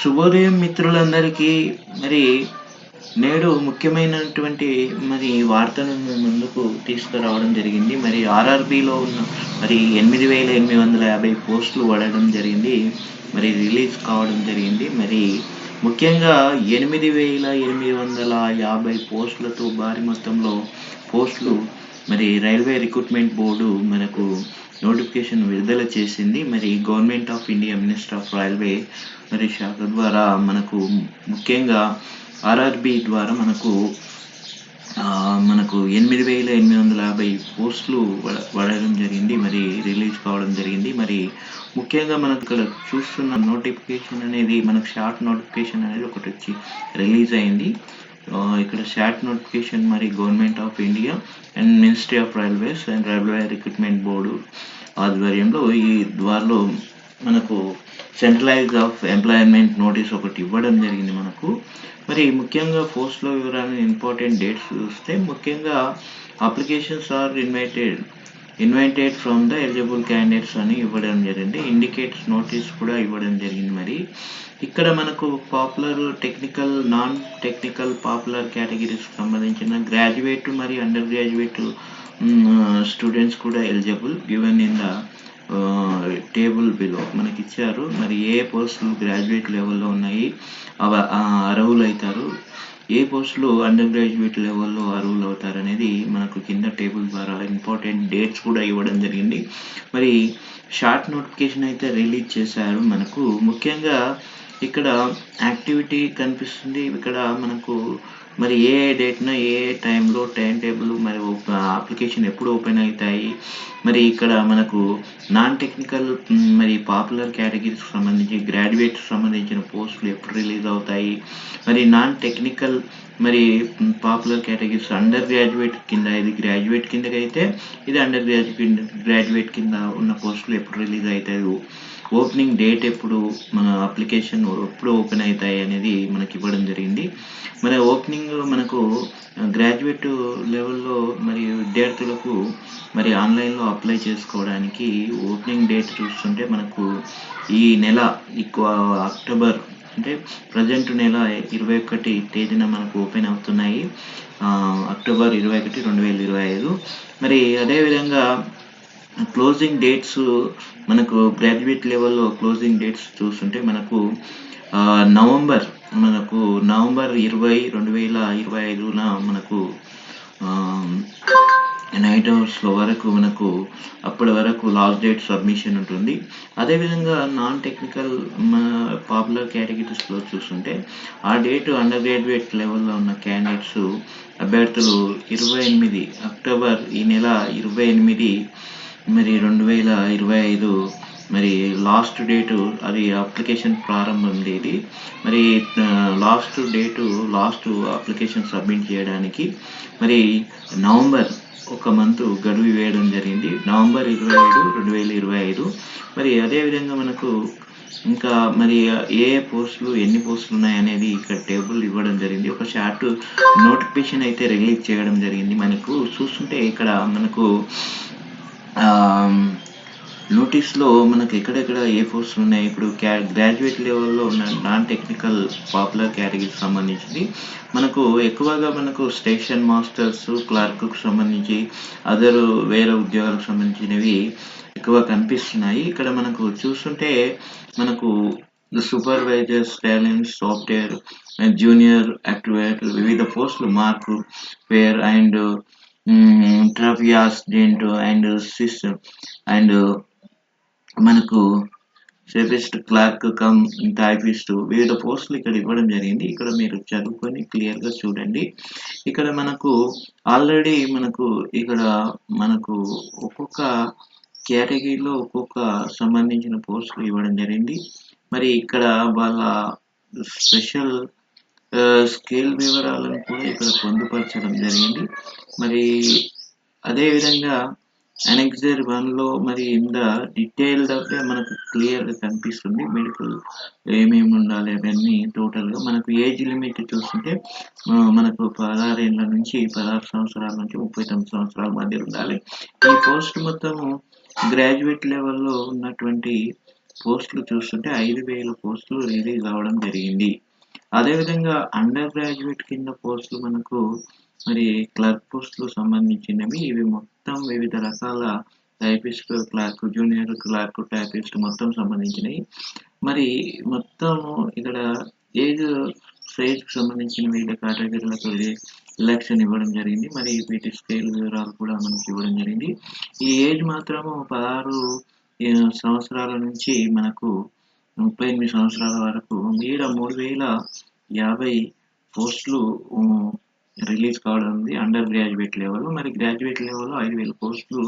శుభోదయం మిత్రులందరికీ మరి నేడు ముఖ్యమైనటువంటి మరి వార్తను ముందుకు తీసుకురావడం జరిగింది. మరి ఆర్ఆర్బిలో ఉన్న మరి ఎనిమిది వేల ఎనిమిది వందల యాభై పోస్టులు పడడం జరిగింది. మరి రిలీజ్ కావడం జరిగింది. మరి ముఖ్యంగా ఎనిమిది వేల ఎనిమిది వందల యాభై పోస్టులతో భారీ మొత్తంలో పోస్టులు మరి రైల్వే రిక్రూట్మెంట్ బోర్డు మనకు నోటిఫికేషన్ విడుదల చేసింది. మరి government of India minister of railway మరి శాఖ ద్వారా మనకు ముఖ్యంగా ఆర్ఆర్బి ద్వారా మనకు మనకు ఎనిమిది వేల ఎనిమిది వందల యాభై పోస్టులు పడ- పడడం జరిగింది మరి రిలీజ్ కావడం జరిగింది. మరి ముఖ్యంగా మనకు ఇక్కడ చూస్తున్న నోటిఫికేషన్ అనేది మనకు షార్ట్ నోటిఫికేషన్ అనేది ఒకటి వచ్చి రిలీజ్ అయింది. ఇక్కడ షార్ట్ నోటిఫికేషన్ మరి government of India and ministry of railways and railway recruitment board ఆధ్వర్యంలో ఈ ద్వారాలో మనకు సెంట్రలైజ్ ఆఫ్ ఎంప్లాయ్మెంట్ నోటీస్ ఒకటి ఇవ్వడం జరిగింది మనకు. మరి ముఖ్యంగా పోస్ట్లో వివరాలు ఇంపార్టెంట్ డేట్స్ చూస్తే ముఖ్యంగా applications are invited invited from the eligible candidates అని ఇవ్వడం జరిగింది. ఇండికేట్స్ నోటీస్ కూడా ఇవ్వడం జరిగింది మరి. ఇక్కడ మనకు popular technical non technical popular categories సంబంధించిన గ్రాడ్యుయేట్ మరియు అండర్ గ్రాడ్యుయేట్ స్టూడెంట్స్ కూడా eligible given in the table below మనకి ఇచ్చారు మరి ఏ పోస్టులు గ్రాడ్యుయేట్ లెవెల్లో ఉన్నాయి? అవ అర్హులు అవుతారు ఏ పోస్టులు అండర్ గ్రాడ్యుయేట్ లెవెల్లో అర్హులు అవుతారు అనేది మనకు కింద టేబుల్ ద్వారా ఇంపార్టెంట్ డేట్స్ కూడా ఇవ్వడం జరిగింది. మరి షార్ట్ నోటిఫికేషన్ అయితే రిలీజ్ చేశారు మనకు. ముఖ్యంగా ఇక్కడ యాక్టివిటీ కనిపిస్తుంది. ఇక్కడ మనకు మరి ఏ డేట్న ఏ టైంలో టైం టేబుల్ మరి అప్లికేషన్ ఎప్పుడు ఓపెన్ అవుతాయి మరి ఇక్కడ మనకు నాన్ టెక్నికల్ మరి పాపులర్ కేటగిరీకి సంబంధించి గ్రాడ్యుయేట్ సంబంధించిన పోస్టులు ఎప్పుడు రిలీజ్ అవుతాయి? మరి నాన్ టెక్నికల్ మరి పాపులర్ కేటగిరీస్ అండర్ గ్రాడ్యుయేట్ కింద ఇది గ్రాడ్యుయేట్ కిందకి అయితే ఇది అండర్ గ్రాడ్యుయేట్ గ్రాడ్యుయేట్ కింద ఉన్న పోస్టులు ఎప్పుడు రిలీజ్ అవుతాయి? ఓపెనింగ్ డేట్ ఎప్పుడు మన అప్లికేషన్ ఎప్పుడు ఓపెన్ అవుతాయి అనేది మనకి ఇవ్వడం జరిగింది. మరి ఓపెనింగ్ మనకు గ్రాడ్యుయేట్ లెవెల్లో మరి విద్యార్థులకు మరి ఆన్లైన్లో అప్లై చేసుకోవడానికి ఓపెనింగ్ డేట్ చూస్తుంటే మనకు ఈ నెల ఎక్కువ అక్టోబర్ అంటే ప్రజెంట్ నెల ఇరవై ఒకటి తేదీన మనకు ఓపెన్ అవుతున్నాయి. అక్టోబర్ ఇరవై ఒకటి రెండు వేల ఇరవై ఐదు. మరి అదేవిధంగా క్లోజింగ్ డేట్స్ మనకు గ్రాడ్యుయేట్ లెవెల్లో క్లోజింగ్ డేట్స్ చూస్తుంటే మనకు నవంబర్ మనకు నవంబర్ ఇరవై రెండు వేల ఇరవై ఐదున మనకు నైట్ అవర్స్లో వరకు మనకు అప్పటి వరకు లాస్ట్ డేట్ సబ్మిషన్ ఉంటుంది. అదేవిధంగా నాన్ టెక్నికల్ పాపులర్ కేటగిరీస్లో చూస్తుంటే ఆ డేట్ అండర్ గ్రాడ్యుయేట్ లెవెల్లో ఉన్న క్యాండిడేట్స్ అభ్యర్థులు ఇరవై ఎనిమిది అక్టోబర్ ఈ నెల ఇరవై ఎనిమిది మరి రెండు వేల ఇరవై ఐదు మరి లాస్ట్ డేటు అది అప్లికేషన్ ప్రారంభం తేదీ మరి last date last application submit చేయడానికి మరి నవంబర్ ఒక మంత్ గడువు వేయడం జరిగింది. నవంబర్ ఇరవై ఏడు రెండు వేల ఇరవై ఐదు. మరి అదేవిధంగా మనకు ఇంకా మరి ఏ ఏ పోస్టులు ఎన్ని పోస్టులు ఉన్నాయనేది ఇక్కడ టేబుల్ ఇవ్వడం జరిగింది. ఒక షార్ట్ నోటిఫికేషన్ అయితే రిలీజ్ చేయడం జరిగింది. మనకు చూస్తుంటే ఇక్కడ మనకు నోటీస్లో మనకు ఎక్కడెక్కడ ఏ పోస్టులు ఉన్నాయి? ఇప్పుడు క్యా గ్రాడ్యుయేట్ లెవెల్లో ఉన్న నాన్ టెక్నికల్ పాపులర్ కేటగిరీకి సంబంధించింది. మనకు ఎక్కువగా మనకు స్టేషన్ మాస్టర్స్ క్లర్క్కు సంబంధించి అదర్ వేరే ఉద్యోగాలకు సంబంధించినవి ఎక్కువ కనిపిస్తున్నాయి. ఇక్కడ మనకు చూస్తుంటే మనకు supervisors talent software junior activate వివిధ పోస్టులు మార్కు ఫేర్ అండ్ ట్రఫియాస్ డెంట్ అండ్ సిస్ అండ్ మనకు సేఫెస్ట్ క్లార్క్ కమ్ టైపిస్ట్ వివిధ పోస్టులు ఇక్కడ ఇవ్వడం జరిగింది. ఇక్కడ మీరు చదువుకొని క్లియర్గా చూడండి. ఇక్కడ మనకు ఆల్రెడీ మనకు ఇక్కడ మనకు ఒక్కొక్క కేటగిరీలో ఒక్కొక్క సంబంధించిన పోస్టులు ఇవ్వడం జరిగింది. మరి ఇక్కడ వాళ్ళ స్పెషల్ స్కేల్ వివరాలను కూడా ఇక్కడ పొందుపరచడం జరిగింది. మరి అదేవిధంగా అనెక్జర్ వన్లో మరి ఇంత డీటెయిల్డ్ మనకు క్లియర్గా కనిపిస్తుంది. మెడికల్ ఏమేమి ఉండాలి అవన్నీ టోటల్గా మనకు ఏజ్ లిమిట్ చూస్తుంటే మనకు పదహారేళ్ళ నుంచి పదహారు సంవత్సరాల నుంచి ముప్పై తొమ్మిది సంవత్సరాల మధ్య ఉండాలి. ఈ పోస్ట్ మొత్తము గ్రాడ్యుయేట్ లెవెల్లో ఉన్నటువంటి పోస్టులు చూస్తుంటే ఐదు వేల పోస్టులు రిలీజ్ అవ్వడం జరిగింది. అదేవిధంగా అండర్ గ్రాడ్యుయేట్ కింద పోస్టులు మనకు మరి క్లర్క్ పోస్టులు సంబంధించినవి. ఇవి మొత్తం వివిధ రకాల typist, clerk, junior clerk, typist మొత్తం సంబంధించినవి మరి మొత్తం ఇక్కడ ఏజ్ స్టేజ్‌కి సంబంధించిన వివిధ కేటగిరీలకు ఎలక్షన్ ఇవ్వడం జరిగింది. మరి వీటి స్కేల్ వివరాలు కూడా మనకి ఇవ్వడం జరిగింది. ఈ ఏజ్ మాత్రము పదహారు సంవత్సరాల నుంచి మనకు 38 సంవత్సరాల వరకు మీద మూడు వేల యాభై పోస్టులు రిలీజ్ కావడం ఉంది. Under graduate level. మరి గ్రాడ్యుయేట్ లెవెల్‌లో 5000 పోస్టులు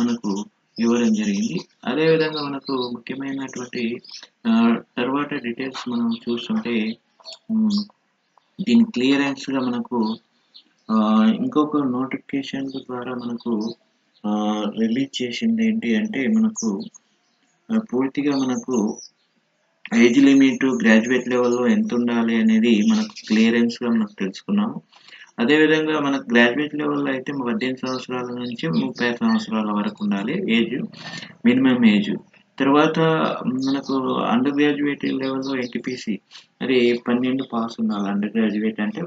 మనకు ఇవ్వడం జరిగింది. అదేవిధంగా మనకు ముఖ్యమైనటువంటి తర్వాత డీటెయిల్స్ మనం చూస్తుంటే దీని క్లియరెన్స్‌గా మనకు ఇంకొక నోటిఫికేషన్ ద్వారా మనకు రిలీజ్ చేసింది ఏంటి అంటే మనకు పూర్తిగా మనకు ఏజ్ లిమిట్ గ్రాడ్యుయేట్ లెవెల్‌లో ఎంత ఉండాలి అనేది మనకు క్లియరెన్స్‌గా మనం తెలుసుకున్నాము. అదేవిధంగా మనకు గ్రాడ్యుయేట్ లెవెల్‌లో అయితే 18 సంవత్సరాల నుంచి 35 సంవత్సరాల వరకు ఉండాలి ఏజ్. Minimum age. తర్వాత మనకు అండర్ గ్రాడ్యుయేట్ లెవెల్‌లో ఎన్టీపీసీ మరి 12 పాస్ ఉండాలి. అండర్ గ్రాడ్యుయేట్ అంటే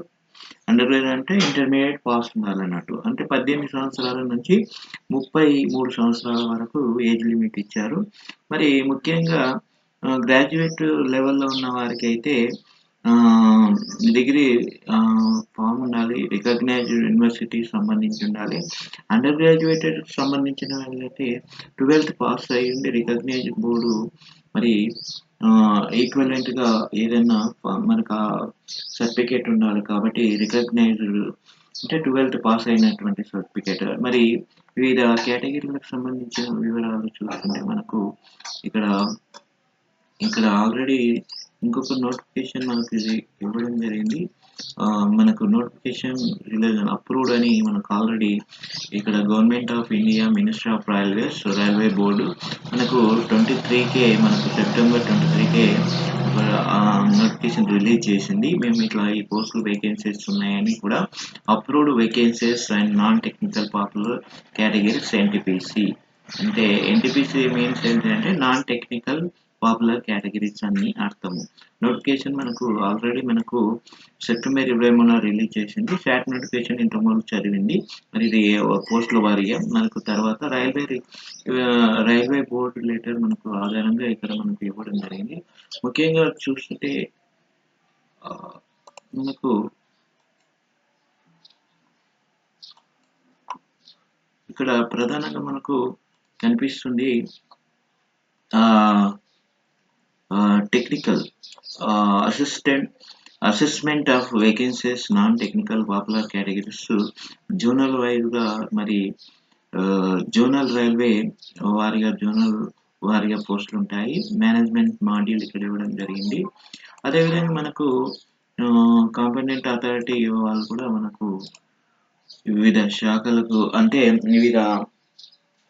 అండర్ గ్రాడ్యుయేట్ అంటే ఇంటర్మీడియట్ పాస్ ఉండాలన్నట్టు. అంటే 18 సంవత్సరాల నుంచి 33 సంవత్సరాల వరకు ఏజ్ లిమిట్ ఇచ్చారు. మరి ముఖ్యంగా గ్రాడ్యుయేట్ లెవెల్‌లో ఉన్న వారికైతే అయితే డిగ్రీ ఫామ్ ఉండాలి. రికగ్నైజ్డ్ యూనివర్సిటీకి సంబంధించి ఉండాలి. అండర్ గ్రాడ్యుయేటెడ్‌కి సంబంధించిన వాళ్ళైతే 12థ్ పాస్ అయ్యి ఉండి రికగ్నైజ్డ్ బోర్డు మరి ఈక్వలెంట్గా ఏదైనా మనకు ఆ సర్టిఫికేట్ ఉండాలి కాబట్టి రికగ్నైజ్డ్ అంటే 12థ్ పాస్ అయినటువంటి సర్టిఫికేట్. మరి వివిధ కేటగిరీలకు సంబంధించిన వివరాలు చూసుకుంటే మనకు ఇక్కడ ఇక్కడ ఆల్రెడీ ఇంకొక నోటిఫికేషన్ మనకి ఇవ్వడం జరిగింది. మనకు నోటిఫికేషన్ రిలీజ్ అప్రూవ్డ్ అని మనకు ఆల్రెడీ ఇక్కడ government of India minister of railways railway board మనకు 23కే మనకు సెప్టెంబర్ ట్వంటీ త్రీకే నోటిఫికేషన్ రిలీజ్ చేసింది. మేము ఇట్లా ఈ పోస్టులు వేకెన్సీస్ ఉన్నాయని కూడా approved vacancies and non technical popular categories NTPC అంటే ఎన్టీపీసీ మీన్స్ ఏంటంటే నాన్ టెక్నికల్ పాపులర్ కేటగిరీస్ అని అర్థము. నోటిఫికేషన్ మనకు ఆల్రెడీ మనకు సెప్టెంబర్ 23న రిలీజ్ చేసింది. సాట్ నోటిఫికేషన్ ఇంతకుముందు చదివింది. మరి ఇది పోస్టుల వారీగా మనకు తర్వాత రైల్వే రైల్వే బోర్డ్ రిలేటెడ్ మనకు ఆధారంగా ఇక్కడ మనకు ఇవ్వడం జరిగింది. ముఖ్యంగా చూస్తుంటే మనకు ఇక్కడ ప్రధానంగా మనకు కనిపిస్తుంది technical uh, technical assistant assessment of vacancies non technical popular categories zonal వైజ్గా మరి uh, జోనల్ రైల్వే వారిగా జోనల్ వారిగా పోస్టులు ఉంటాయి మేనేజ్మెంట్ మాడ్యూల్ ఇక్కడ ఇవ్వడం జరిగింది. అదేవిధంగా మనకు కాంపెనెంట్ కాంపిటెంట్ అథారిటీ వాళ్ళు కూడా మనకు వివిధ శాఖలకు అంటే వివిధ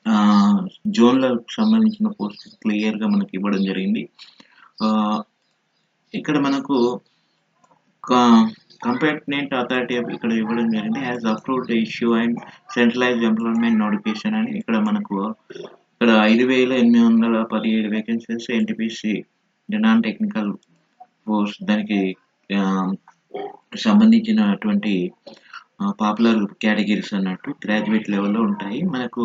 uh, జోన్‌లకు సంబంధించిన పోస్టులు క్లియర్‌గా మనకి ఇవ్వడం జరిగింది. ఇక్కడ మనకు కా అథారిటీ ఇక్కడ ఇవ్వడం జరిగింది. Has approved issue and centralise employment notification అని ఇక్కడ మనకు ఇక్కడ 5817 vacancies NTPC non technical course దానికి సంబంధించినటువంటి పాపులర్ కేటగిరీస్ అన్నట్టు గ్రాడ్యుయేట్ లెవెల్‌లో ఉంటాయి. మనకు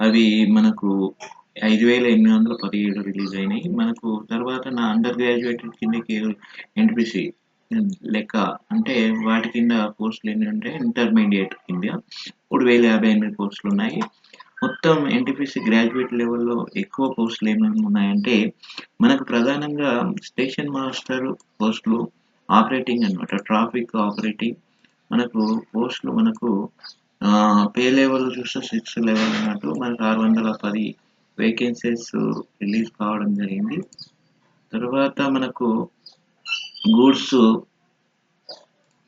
అవి మనకు 5817 రిలీజ్ అయినాయి. మనకు తర్వాత నా అండర్ గ్రాడ్యుయేటెడ్ కేవలం ఎన్టీపీసీ లెక్క అంటే వాటి కింద పోస్టులు ఎన్ని ఉంటాయి వేల కింద 3058 పోస్టులు ఉన్నాయి. మొత్తం ఎన్టీపీసీ గ్రాడ్యుయేట్ లెవెల్‌లో ఎక్కువ పోస్టులు ఏమేమి ఉన్నాయంటే మనకు ప్రధానంగా స్టేషన్ మాస్టర్ పోస్టులు ఆపరేటింగ్ అన్నమాట. ట్రాఫిక్ ఆపరేటింగ్ మనకు పోస్టులు మనకు పే లెవెల్ చూస్తే సిక్స్ లెవెల్ అన్నట్టు మనకు 610 వేకెన్సీస్ రిలీజ్ కావడం జరిగింది. తర్వాత మనకు goods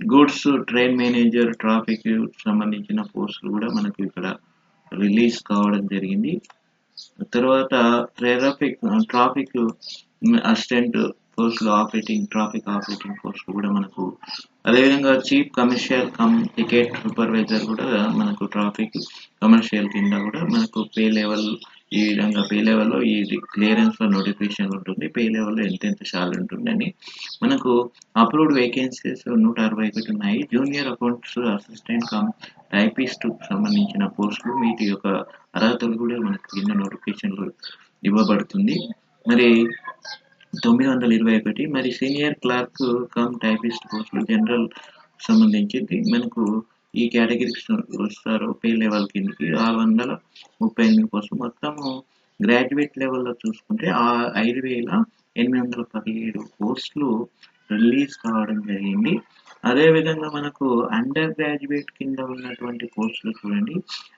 goods train manager traffic సంబంధించిన పోస్టులు కూడా మనకు ఇక్కడ రిలీజ్ కావడం జరిగింది. తర్వాత ట్రాఫిక్ ట్రాఫిక్ అసిస్టెంట్ పోస్టులు ఆపరేటింగ్ ట్రాఫిక్ ఆపరేటింగ్ పోస్టులు కూడా మనకు అదేవిధంగా chief commercial cum ticket supervisor కూడా మనకు ట్రాఫిక్ కమర్షియల్ కింద కూడా మనకు పే లెవెల్ ఈ విధంగా పే లెవెల్‌లో ఇది క్లియరెన్స్‌లో నోటిఫికేషన్ ఉంటుంది. పే లెవెల్‌లో ఎంతెంత సాలరీ ఉంటుందని. మనకు అప్రూవ్డ్ వేకెన్సీస్ 161 ఉన్నాయి. Junior accounts assistant cum typist సంబంధించిన పోస్టులు వీటి యొక్క అర్హతలు కూడా మనకు కింద నోటిఫికేషన్లు ఇవ్వబడుతుంది. మరి 921 మరి సీనియర్ క్లర్క్ కమ్ టైపిస్ట్ పోస్టులు జనరల్ సంబంధించింది మనకు ఈ కేటగిరీకి వస్తారు పే లెవెల్ కిందకి ఆరు వందల ముప్పై ఎనిమిది కోసం మొత్తము గ్రాడ్యుయేట్ లెవెల్‌లో చూసుకుంటే ఆ 5817 పోస్టులు రిలీజ్ కావడం జరిగింది. అదేవిధంగా మనకు అండర్ గ్రాడ్యుయేట్ కింద ఉన్నటువంటి కోర్సులు చూడండి.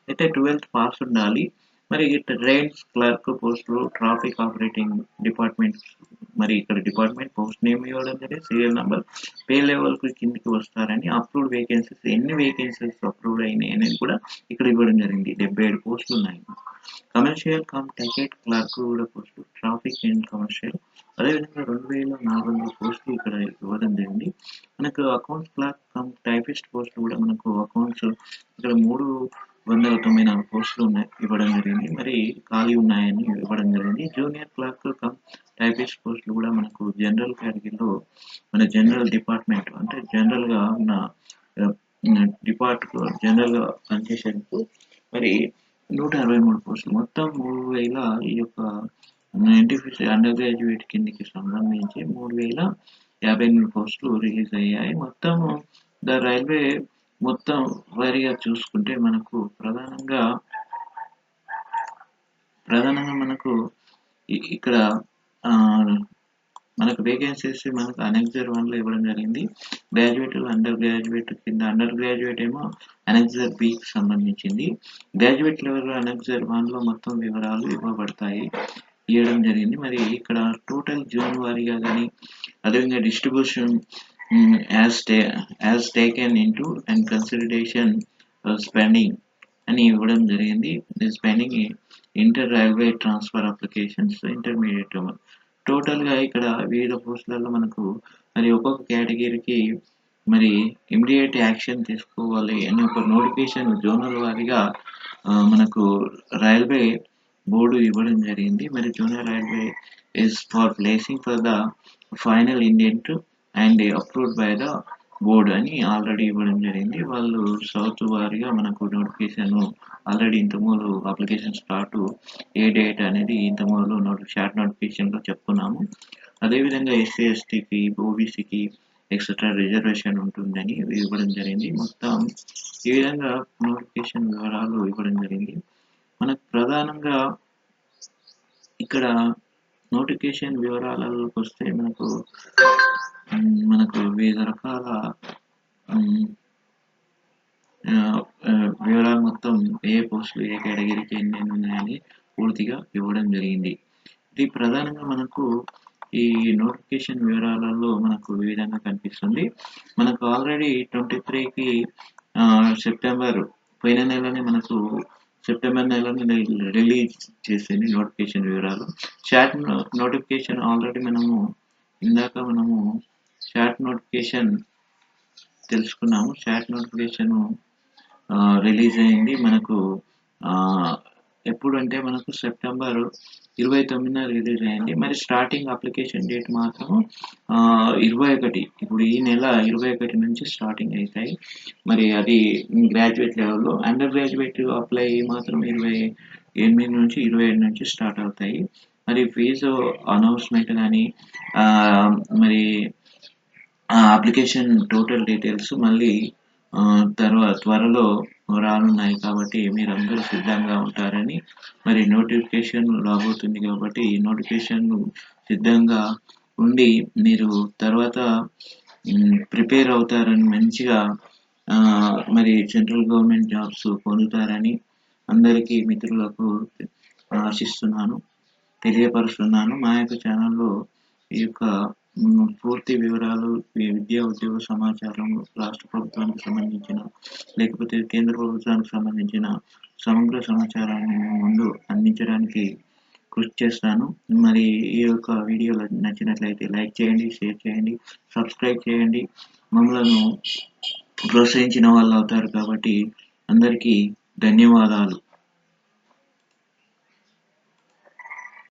అయితే 12థ్ పాస్ ఉండాలి. మరి ట్రైన్స్ క్లర్క్ పోస్టులు ట్రాఫిక్ ఆపరేటింగ్ డిపార్ట్మెంట్ మరి ఇక్కడ డిపార్ట్మెంట్ పోస్ట్ నేమ్ ఇవ్వడం జరిగింది. సీరియల్ నెంబర్ పే లెవెల్‌కి కిందకి వస్తారని అప్రూవ్డ్ వేకెన్సీస్ ఎన్ని వేకెన్సీస్ అప్రూవ్డ్ అయినాయి అనేది కూడా ఇక్కడ ఇవ్వడం జరిగింది. 77 పోస్టులు ఉన్నాయి. కమర్షియల్ కమ్ టికెట్ క్లర్క్ కూడా పోస్టులు ట్రాఫిక్ అండ్ కమర్షియల్ అదేవిధంగా 2400 పోస్టులు ఇక్కడ ఇవ్వడం జరిగింది. మనకు అకౌంట్స్ క్లర్క్ కమ్ టైపిస్ట్ పోస్టులు కూడా మనకు అకౌంట్స్ ఇక్కడ మూడు 394 పోస్టులు ఉన్నాయి ఇవ్వడం జరిగింది. మరి ఖాళీ ఉన్నాయని ఇవ్వడం జరిగింది. జూనియర్ క్లర్క్ కమ్ టైపిస్ట్ పోస్టులు కూడా మనకు జనరల్ కేటగిరీలో మన జనరల్ డిపార్ట్మెంట్ అంటే జనరల్‌గా ఉన్న డిపార్ట్ జనరల్‌గా పనిచేసేందుకు మరి 163 పోస్టులు మొత్తం మూడు వేల ఈ యొక్క ఎన్‌టిపిసి అండర్ గ్రాడ్యుయేట్ కిందకి సంబంధించి 3058 పోస్టులు రిలీజ్ అయ్యాయి. మొత్తం ద రైల్వే మొత్తం వారీగా చూసుకుంటే మనకు ప్రధానంగా ప్రధానంగా మనకు ఇక్కడ మనకు వేకెన్సీస్ మనకు అనెక్జర్ వన్లో ఇవ్వడం జరిగింది. గ్రాడ్యుయేట్, అండర్ గ్రాడ్యుయేట్ కింద అండర్ గ్రాడ్యుయేట్ ఏమో అనెక్సర్ బికి సంబంధించింది. గ్రాడ్యుయేట్ లెవెల్‌లో అనెక్జర్ వన్లో మొత్తం వివరాలు ఇవ్వబడతాయి. ఇవ్వడం జరిగింది. మరి ఇక్కడ టోటల్ జోన్ వారీగా కానీ అదేవిధంగా distribution as, as as taken taken and and of spending spending అని ఇవ్వడం జరిగింది. Spending inter railway transfer applications intermediate టోటల్‌గా ఇక్కడ వివిధ పోస్టులలో మనకు మరి ఒక్కొక్క కేటగిరీకి మరి ఇమ్మీడియేట్ యాక్షన్ తీసుకోవాలి అని ఒక నోటిఫికేషన్ జోనల్ వారీగా మనకు రైల్వే బోర్డు ఇవ్వడం జరిగింది. మరి junior railway is for placing for the final Indian to and approved by the board అని ఆల్రెడీ ఇవ్వడం జరిగింది. వాళ్ళు సౌత్ వారిగా మనకు నోటిఫికేషన్ ఆల్రెడీ ఇంతమూలు అప్లికేషన్ స్టార్ట్ ఏ డేట్ అనేది ఇంతమూలు నోటి షార్ట్ నోటిఫికేషన్‌లో చెప్పుకున్నాము. అదేవిధంగా ఎస్సీ, ఎస్టీకి, ఓబీసీకి ఎక్సెట్రా రిజర్వేషన్ ఉంటుందని ఇవ్వడం జరిగింది. మొత్తం ఈ విధంగా నోటిఫికేషన్ వివరాలు ఇవ్వడం జరిగింది. మనకు ప్రధానంగా ఇక్కడ నోటిఫికేషన్ వివరాలలోకొస్తే మనకు మనకు వివిధ రకాల వివరాలు మొత్తం ఏ పోస్టులు ఏ కేటగిరీకి ఎన్నెన్ని ఉన్నాయని పూర్తిగా ఇవ్వడం జరిగింది. ఇది ప్రధానంగా మనకు ఈ నోటిఫికేషన్ వివరాలలో మనకు ఈ విధంగా కనిపిస్తుంది. మనకు ఆల్రెడీ ట్వంటీ త్రీకి సెప్టెంబర్ పోయిన నెలనే మనకు సెప్టెంబర్ నెలలో రిలీజ్ చేసింది నోటిఫికేషన్ వివరాలు. షార్ట్ నోటిఫికేషన్ ఆల్రెడీ మనము ఇందాక మనము షార్ట్ నోటిఫికేషన్ తెలుసుకున్నాము. షార్ట్ నోటిఫికేషన్ రిలీజ్ అయింది. మనకు ఎప్పుడంటే మనకు సెప్టెంబర్ 29న రిలీజ్ అయింది. మరి స్టార్టింగ్ అప్లికేషన్ డేట్ మాత్రం ఇరవై ఒకటి ఇప్పుడు ఈ నెల 21 నుంచి స్టార్టింగ్ అవుతాయి మరి అది గ్రాడ్యుయేట్ లెవెల్‌లో అండర్ గ్రాడ్యుయేట్ అప్లై మాత్రం 28 నుంచి 27 నుంచి స్టార్ట్ అవుతాయి. మరి ఫీజు అనౌన్స్‌మెంట్ కానీ మరి అప్లికేషన్ టోటల్ డీటెయిల్స్ మళ్ళీ తర్వాత త్వరలో రానున్నాయి కాబట్టి మీరందరూ సిద్ధంగా ఉంటారని మరి నోటిఫికేషన్ రాబోతుంది కాబట్టి ఈ నోటిఫికేషన్ సిద్ధంగా ఉండి మీరు తర్వాత ప్రిపేర్ అవుతారని మంచిగా మరి సెంట్రల్ గవర్నమెంట్ జాబ్స్ పొందుతారని అందరికీ మిత్రులకు ఆశిస్తున్నాను. తెలియపరుస్తున్నాను. మా యొక్క ఛానల్లో ఈ యొక్క పూర్తి వివరాలు ఈ విద్యా ఉద్యోగ సమాచారం రాష్ట్ర ప్రభుత్వానికి సంబంధించిన లేకపోతే కేంద్ర ప్రభుత్వానికి సంబంధించిన సమగ్ర సమాచారాన్ని ముందు అందించడానికి కృషి చేస్తాను. మరి ఈ యొక్క వీడియో నచ్చినట్లయితే లైక్ చేయండి, షేర్ చేయండి, సబ్స్క్రైబ్ చేయండి. మమ్మలను ప్రోత్సహించిన వాళ్ళు అవుతారు కాబట్టి అందరికీ ధన్యవాదాలు.